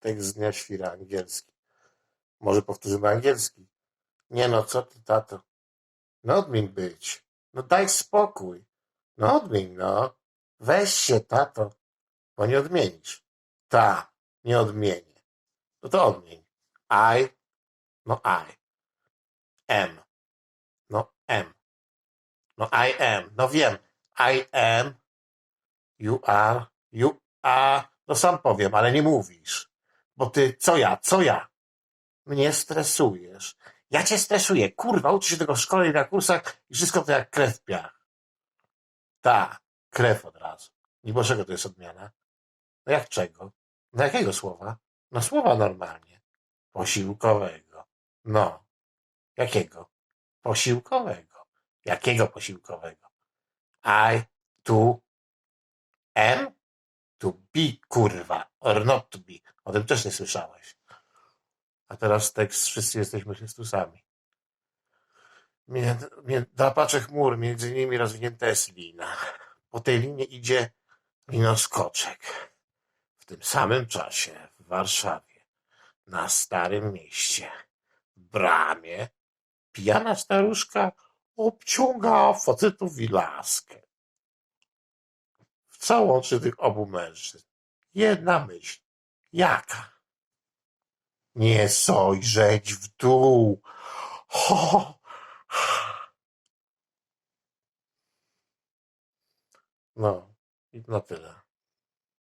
tekst z dnia świra angielski. Może powtórzymy angielski. Nie no, co ty, tato? No odmień być. No daj spokój. No odmień, no. Weź się, tato. Bo nie odmienisz. Ta, nie odmienię. No to odmień. I, no I. Am. No am. No I am. No wiem. I am. You are. You are. No sam powiem, ale nie mówisz. Bo ty, co ja, co ja? Mnie stresujesz. Ja cię stresuję. Kurwa, uczy się tego w szkole i na kursach i wszystko to jak krew w piach. Ta, krew od razu. Niby czego to jest odmiana? No jak czego? No jakiego słowa? No słowa normalnie. Posiłkowego. No. Jakiego? Posiłkowego. Jakiego posiłkowego? I, to, am, to be, kurwa, or not to be. O tym też nie słyszałeś. A teraz tekst, wszyscy jesteśmy Chrystusami. Mię- mię- Drapacze chmur, między nimi rozwinięta jest lina. Po tej linie idzie linoskoczek. W tym samym czasie w Warszawie, na Starym Mieście, w bramie, pijana staruszka obciąga facetów i laskę. Co łączy tych obu mężczyzn? Jedna myśl. Jaka? Nie sojrzeć w dół. Ho! No, i na tyle.